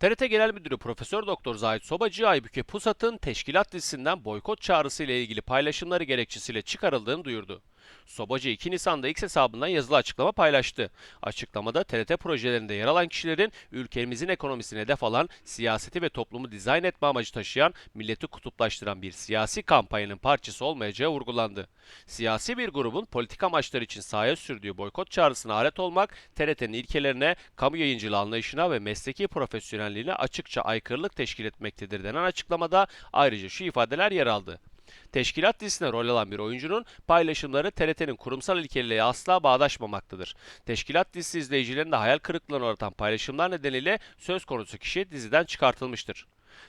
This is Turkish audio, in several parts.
TRT Genel Müdürü Profesör Doktor Zahit Sobacı Aybüke Pusat'ın teşkilat dizisinden boykot çağrısı ile ilgili paylaşımları gerekçesiyle çıkarıldığını duyurdu. Sobacı 2 Nisan'da X hesabından yazılı açıklama paylaştı. Açıklamada TRT projelerinde yer alan kişilerin ülkemizin ekonomisine hedef alan, siyaseti ve toplumu dizayn etme amacı taşıyan, milleti kutuplaştıran bir siyasi kampanyanın parçası olmayacağı vurgulandı. Siyasi bir grubun politik amaçlar için sahaya sürdüğü boykot çağrısına alet olmak, TRT'nin ilkelerine, kamu yayıncılığı anlayışına ve mesleki profesyonelliğine açıkça aykırılık teşkil etmektedir denen açıklamada ayrıca şu ifadeler yer aldı. Teşkilat dizisinde rol alan bir oyuncunun paylaşımları TRT'nin kurumsal ilkeleriyle asla bağdaşmamaktadır. Teşkilat dizisi izleyicilerinde hayal kırıklığına uğratan paylaşımlar nedeniyle söz konusu kişi diziden çıkartılmıştır.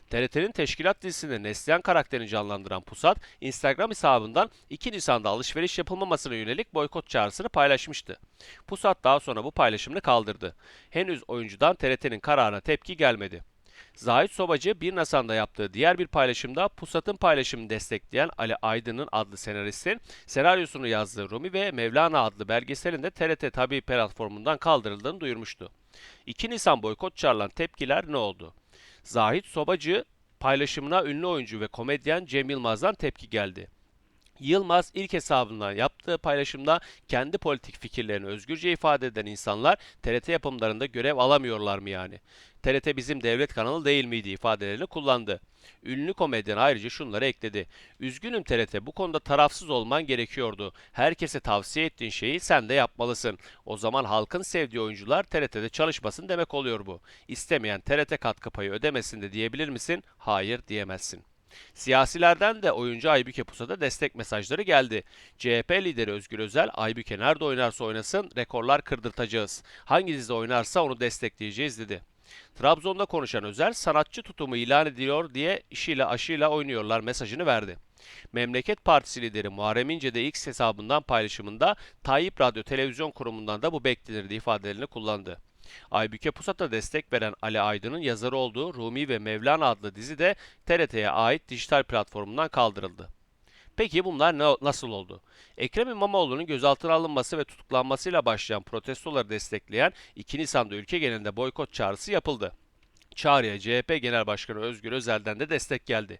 TRT'nin Teşkilat dizisinde Neslihan karakterini canlandıran Pusat, Instagram hesabından 2 Nisan'da alışveriş yapılmamasına yönelik boykot çağrısını paylaşmıştı. Pusat daha sonra bu paylaşımını kaldırdı. Henüz oyuncudan TRT'nin kararına tepki gelmedi. Zahit Sobacı 1 Nisan'da yaptığı diğer bir paylaşımda Pusat'ın paylaşımını destekleyen Ali Aydın'ın adlı senaristin senaryosunu yazdığı Rumi ve Mevlana adlı belgeselin de TRT Tabi platformundan kaldırıldığını duyurmuştu. 2 Nisan boykot çağrılan tepkiler ne oldu? Zahit Sobacı paylaşımına ünlü oyuncu ve komedyen Cem Yılmaz'dan tepki geldi. Yılmaz ilk hesabından yaptığı paylaşımda kendi politik fikirlerini özgürce ifade eden insanlar TRT yapımlarında görev alamıyorlar mı yani? TRT bizim devlet kanalı değil miydi ifadelerini kullandı. Ünlü komedyen ayrıca şunları ekledi. Üzgünüm TRT bu konuda tarafsız olman gerekiyordu. Herkese tavsiye ettiğin şeyi sen de yapmalısın. O zaman halkın sevdiği oyuncular TRT'de çalışmasın demek oluyor bu. İstemeyen TRT katkı payı ödemesin de diyebilir misin? Hayır diyemezsin. Siyasilerden de oyuncu Aybüke Pusat'a destek mesajları geldi. CHP lideri Özgür Özel, Aybüke nerede oynarsa oynasın rekorlar kırdırtacağız. Hangi dizide oynarsa onu destekleyeceğiz dedi. Trabzon'da konuşan Özel, sanatçı tutumu ilan ediliyor diye işiyle aşıyla oynuyorlar mesajını verdi. Memleket Partisi lideri Muharrem İnce de X hesabından paylaşımında Tayyip Radyo Televizyon Kurumu'ndan da bu beklenirdi ifadelerini kullandı. Aybüke Pusat'a destek veren Ali Aydın'ın yazarı olduğu Rumi ve Mevlana adlı dizi de TRT'ye ait dijital platformundan kaldırıldı. Peki bunlar ne, nasıl oldu? Ekrem İmamoğlu'nun gözaltına alınması ve tutuklanmasıyla başlayan protestoları destekleyen 2 Nisan'da ülke genelinde boykot çağrısı yapıldı. Çağrıya CHP Genel Başkanı Özgür Özel'den de destek geldi.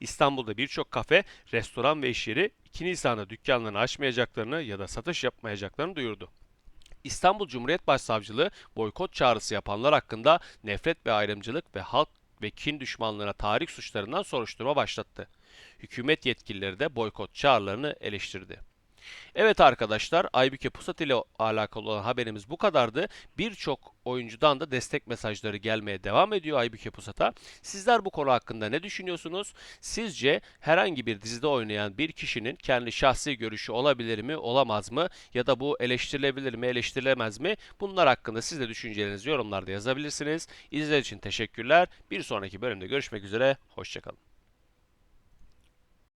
İstanbul'da birçok kafe, restoran ve iş yeri 2 Nisan'da dükkanlarını açmayacaklarını ya da satış yapmayacaklarını duyurdu. İstanbul Cumhuriyet Başsavcılığı boykot çağrısı yapanlar hakkında nefret ve ayrımcılık ve halk ve kin düşmanlığına tahrik suçlarından soruşturma başlattı. Hükümet yetkilileri de boykot çağrılarını eleştirdi. Evet arkadaşlar, Aybüke Pusat ile alakalı olan haberimiz bu kadardı. Birçok oyuncudan da destek mesajları gelmeye devam ediyor Aybüke Pusat'a. Sizler bu konu hakkında ne düşünüyorsunuz? Sizce herhangi bir dizide oynayan bir kişinin kendi şahsi görüşü olabilir mi, olamaz mı? Ya da bu eleştirilebilir mi, eleştirilemez mi? Bunlar hakkında siz de düşüncelerinizi yorumlarda yazabilirsiniz. İzlediğiniz için teşekkürler. Bir sonraki bölümde görüşmek üzere. Hoşçakalın.